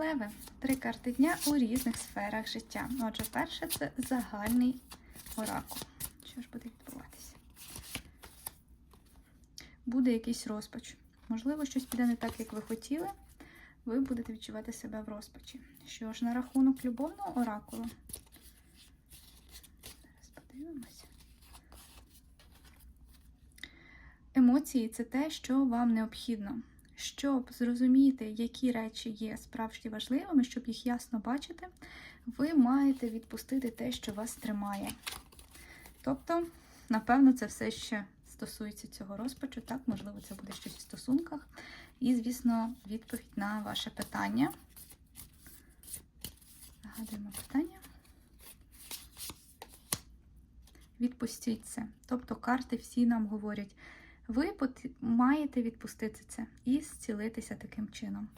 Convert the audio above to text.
Леве, три карти дня у різних сферах життя. Отже, перше це загальний оракул. Що ж буде відбуватися? Буде якийсь розпач. Можливо, щось піде не так, як ви хотіли. Ви будете відчувати себе в розпачі. Що ж, на рахунок любовного оракулу? Зараз подивимося. Емоції це те, що вам необхідно. Щоб зрозуміти, які речі є справді важливими, щоб їх ясно бачити, ви маєте відпустити те, що вас тримає. Тобто, напевно, це все ще стосується цього розпачу. Так, можливо, це буде щось в стосунках. І, звісно, відповідь на ваше питання. Нагадуємо питання. Відпустіть це. Тобто карти всі нам говорять, ви маєте відпустити це і зцілитися таким чином.